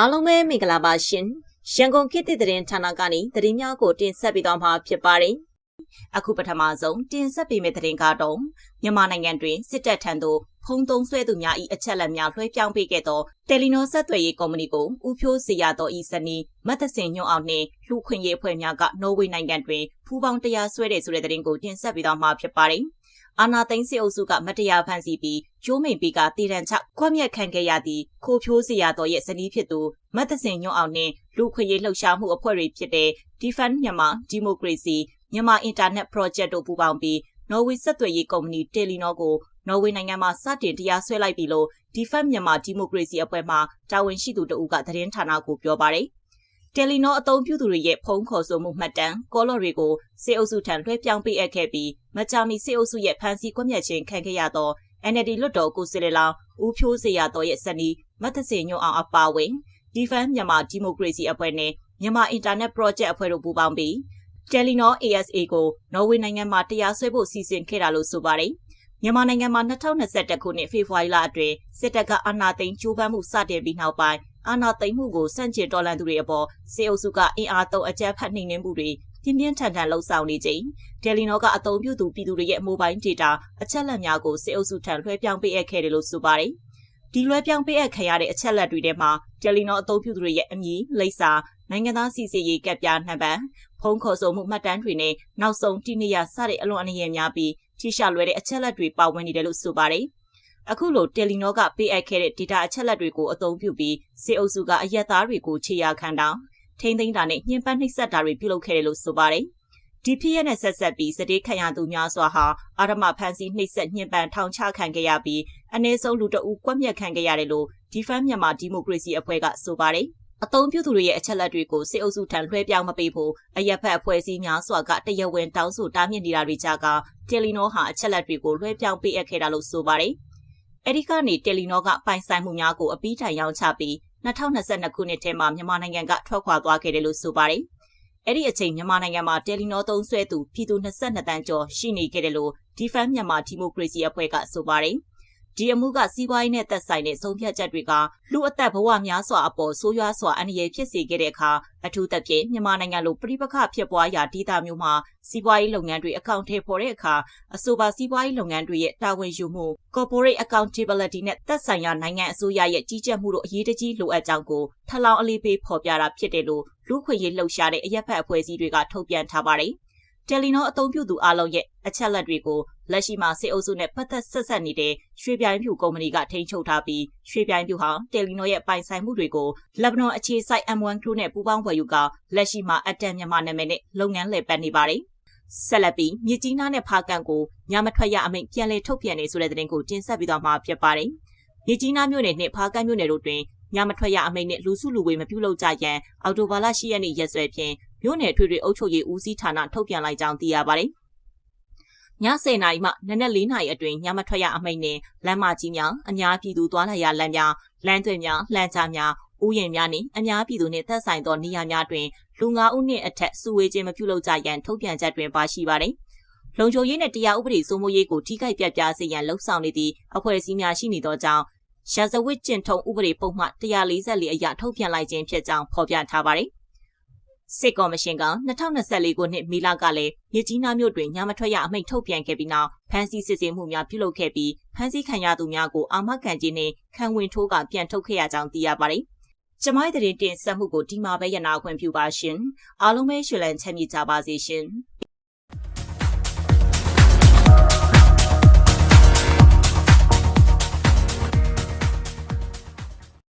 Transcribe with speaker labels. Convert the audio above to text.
Speaker 1: အားလုံးပဲမင်္ဂလာပါရှင်ရန်ကုန်ခေတ်သစ်သတင်းဌာနကနေသတင်းများကိုတင်ဆက်ပေးသွားမှာဖြစ်ပါတယ်အခုပထမဆုံးတင်ဆက်ပေးမယ့်သတင်းကတော့မြန်မာနိုင်ငံတွင်စစ်တပ်ထံသို့ဖုံသုံးဆွဲသူများ၏အချက်အလက်များလွှဲပြောင်းပေးခဲ့သောတယ်လီနောဆက်သွယ်ရေးကုမ္ပဏီကိုဦးဖြိုးစီရသောဤစနီမတ်တစင်ညွန့်အောင်နှင့်လူခွင့်ရေးအဖွဲ့များကနော်ဝေနိုင်ငံတွင်ဖူးပေါင်းတရားစွဲတဲ့ဆိုတဲ့သတင်းကိုတင်ဆက်ပေးသွားမှာဖြစ်ပါတယ် အာနာသိန်းစစ်အုပ်စုကမတရားဖန်ဆီးပြီးကျိုးမိန်ပီကတည်တံချကွက်မြက်ခံခဲ့ရသည့်ခိုဖြိုးစရာတော်ရဲ့ဇနီးဖြစ်သူမတ်တစင်ညွန့်အောင်နှင့်လူခွင့်ရေးလှုပ်ရှားမှုအဖွဲ့တွေဖြစ်တဲ့ Defend မြန်မာ Democracy မြန်မာအင်တာနက် project တို့ပူးပေါင်းပြီးနော်ဝေဆက်သွယ်ရေးကုမ္ပဏီ Telenor ကိုနော်ဝေနိုင်ငံမှာစတင်တရားစွဲလိုက်ပြီလို့ Defend မြန်မာ Democracy အဖွဲ့မှတာဝန်ရှိသူတဦးကသတင်းဌာနကိုပြောပါတယ်။ တယ်လီနောအသုံးပြုသူတွေရဲ့ဖုန်းခေါ်ဆိုမှုမှတ်တမ်းကောလော့တွေကိုစေအုပ်စုထံလွှဲပြောင်းပေးအပ်ခဲ့ပြီးမကြာမီစေအုပ်စုရဲ့ဖမ်းဆီးကွပ်မျက်ခြင်းခံခဲ့ရသော NLD လွတ်တော်ကိုစီလလောင်ဦးဖြိုးစေရတော်ရဲ့ဇနီးမတ်တစင်ညွန့်အောင်အပါဝင် Defend မြန်မာ Democracy အဖွဲ့နဲ့မြန်မာအင်တာနက် project အဖွဲ့တို့ပူးပေါင်းပြီး Telenor ASA ကိုနော်ဝေနိုင်ငံမှာတရားစွဲဖို့စီစဉ်ခဲ့တာလို့ဆိုပါတယ်။မြန်မာနိုင်ငံမှာ2021ခုနှစ်ဖေဖော်ဝါရီလအတွင်းစစ်တပ်ကအာဏာသိမ်းကြိုးပမ်းမှုစတင်ပြီးနောက်ပိုင်း အာဏာသိမ်းမှုကိုစန့်ကျင်တော်လှန်သူတွေအပေါ်စေအုပ်စုကအင်အားသုံးအကြမ်းဖက်နှိမ်နင်းမှုတွေပြင်းပြင်းထန်ထန်လှုံ့ဆော်နေချိန်တယ်လီနောကအသုံးပြုသူပြည်သူတွေရဲ့မိုဘိုင်းဒေတာအချက်လက်များကိုစေအုပ်စုထံလွှဲပြောင်းပေးအပ်ခဲ့တယ်လို့ဆိုပါတယ်။ဒီလွှဲပြောင်းပေးအပ်ခံရတဲ့အချက်လက်တွေထဲမှာတယ်လီနောအသုံးပြုသူတွေရဲ့အမည်လိပ်စာနိုင်ငံသားစီစီရေးကပ်ပြားနှံပါဖုံးခေါ်ဆိုမှုမှတ်တမ်းတွေနဲ့နောက်ဆုံးတိနေရစတဲ့အလွန်အနည်းများပြီးထိရှလွယ်တဲ့အချက်လက်တွေပါဝင်နေတယ်လို့ဆိုပါတယ်။ အခုလိုတယ်လီနောကပေးအပ်ခဲ့တဲ့ data အချက်လက်တွေကိုအသုံးပြုပြီးစေအုပ်စုကအရက်သားတွေကိုခြေရာခံတာထိမ့်သိမ်းတာနဲ့ညှဉ်းပန်းနှိပ်စက်တာတွေပြုလုပ်ခဲ့တယ်လို့ဆိုပါတယ်။ဒီဖြစ်ရတဲ့ဆက်ဆက်ပြီးစတေးခံရသူများစွာဟာအာရမဖန်စီနှိပ်စက်ညှဉ်းပန်းထောင်ချခံခဲ့ရပြီးအ ਨੇ ဆုံးလူတအုပ်ကွက်မြက်ခံခဲ့ရတယ်လို့ဒီဖန်မြန်မာဒီမိုကရေစီအဖွဲ့ကဆိုပါတယ်။အသုံးပြုသူတွေရဲ့အချက်လက်တွေကိုစစ်အုပ်စုထံလွှဲပြောင်းမပေးဖို့အရက်ဖက်အဖွဲ့အစည်းများစွာကတရဝင်းတောင်းဆိုတားမြစ်နေတာတွေကြားကတယ်လီနောဟာအချက်လက်တွေကိုလွှဲပြောင်းပေးအပ်ခဲ့တာလို့ဆိုပါတယ်။ အဲဒီကနေတယ်လီနောကပိုင်ဆိုင်မှုများကိုအပီးတိုင်ရောင်းချပြီး2022ခုနှစ်ထဲမှာမြန်မာနိုင်ငံကထွက်ခွာသွားခဲ့တယ်လို့ဆိုပါတယ်။အဲ့ဒီအချိန်မြန်မာနိုင်ငံမှာတယ်လီနောသုံးဆွဲသူပြည်သူ22တန်းကျော်ရှိနေခဲ့တယ်လို့ဒီဖန်မြန်မာဒီမိုကရေစီအဖွဲ့ကဆိုပါတယ်။ ဒီအမှုကစီးပွားရေးနဲ့သက်ဆိုင်တဲ့ဆုံးဖြတ်ချက်တွေကလူအသက်ဘဝများစွာအပေါ်ဆိုးရွားစွာအန္တရာယ်ဖြစ်စေခဲ့တဲ့အခါအထူးသဖြင့်မြန်မာနိုင်ငံလိုပြည်ပခဖြစ်ပွားရာဒေသမျိုးမှာစီးပွားရေးလုပ်ငန်းတွေအကောင့်ထဲပေါ်တဲ့အခါအဆိုပါစီးပွားရေးလုပ်ငန်းတွေရဲ့တာဝန်ယူမှု corporate accountability နဲ့သက်ဆိုင်ရာနိုင်ငံအစိုးရရဲ့ကြီးကြပ်မှုတို့အရေးတကြီးလိုအပ်ကြောင်းကိုထလောင်အလေးပေးဖော်ပြတာဖြစ်တယ်လို့လူခွင့်ရေးလှုပ်ရှားတဲ့အရက်ဖက်အဖွဲ့အစည်းတွေကထုတ်ပြန်ထားပါတယ်။ တယ်လီနောအသုံးပြုသူအလုံးရဲ့အချက်လက်တွေကိုလက်ရှိမှာစစ်အုပ်စုနဲ့ပတ်သက်ဆက်ဆက်နေတဲ့ရွှေပြိုင်ဖြူကုမ္ပဏီကထိန်းချုပ်ထားပြီးရွှေပြိုင်ဖြူဟာတယ်လီနောရဲ့ပိုင်ဆိုင်မှုတွေကိုလက်ဘနွန်အခြေစိုက် M1 Crew နဲ့ပူးပေါင်းဝယ်ယူကလက်ရှိမှာအတန်မြန်မာနာမည်နဲ့လုပ်ငန်းလည်ပတ်နေပါတယ်။ဆက်လက်ပြီးမြစ်ကြီးနားနဲ့ဖားကန်ကိုညမထွက်ရအမိန့်ပြန်လည်ထုတ်ပြန်နေဆိုတဲ့သတင်းကိုတင်ဆက်ပြီးတော့မှာဖြစ်ပါတယ်။မြစ်ကြီးနားမြို့နယ်နဲ့ဖားကန်မြို့နယ်တို့တွင်ညမထွက်ရအမိန့်နဲ့လူစုလူဝေးမပြုလုပ်ကြရန်အော်တိုဘာလ10ရက်နေ့ရက်စွဲဖြင့် မြို့နယ်ထွေထွေအုပ်ချုပ်ရေးဦးစီးဌာနထုတ်ပြန်လိုက်ကြောင်းသိရပါတယ်။ည10နာရီမှနနက်4နာရီအတွင်းညမထွက်ရအမိန့်နဲ့လမ်းမကြီးများအများပြည်သူသွားလာရလမ်းများလမ်းသွင်းများလှမ်းချများဥယျာဉ်များနှင့်အများပြည်သူနှင့်သက်ဆိုင်သောနေရာများတွင်လူ၅ဦးနှင့်အထက်စုဝေးခြင်းမပြုလုပ်ကြရန်ထုတ်ပြန်ချက်တွင်ပါရှိပါတယ်။လုံခြုံရေးနှင့်တရားဥပဒေစိုးမိုးရေးကိုထိခိုက်ပြပြစေရန်လှုံ့ဆော်နေသည့်အဖွဲ့အစည်းများရှိနေသောကြောင့်ရာဇဝတ်ကျင့်ထုံးဥပဒေပုံမှန်144အရထုတ်ပြန်လိုက်ခြင်းဖြစ်ကြောင်းဖော်ပြထားပါတယ်။ စစ်ကော်မရှင်က2024ခုနှစ်မေလကလည်းမြကြီးနားမြို့တွင်ညမထွက်ရအမိန့်ထုတ်ပြန်ခဲ့ပြီးနောက်ဖမ်းဆီးစစ်ဆေးမှုများပြုလုပ်ခဲ့ပြီးဖမ်းဆီးခံရသူများကိုအာမခံခြင်းနှင့်ခံဝင်ထိုးကပြန်ထုတ်ခဲ့ရကြောင်းသိရပါတယ်။ကျမရဲ့တင်တင်ဆက်မှုကိုဒီမှာပဲရနာခွင့်ပြုပါရှင်။အားလုံးပဲရှင်လန်ချမ်းမြေ့ကြပါစေရှင်။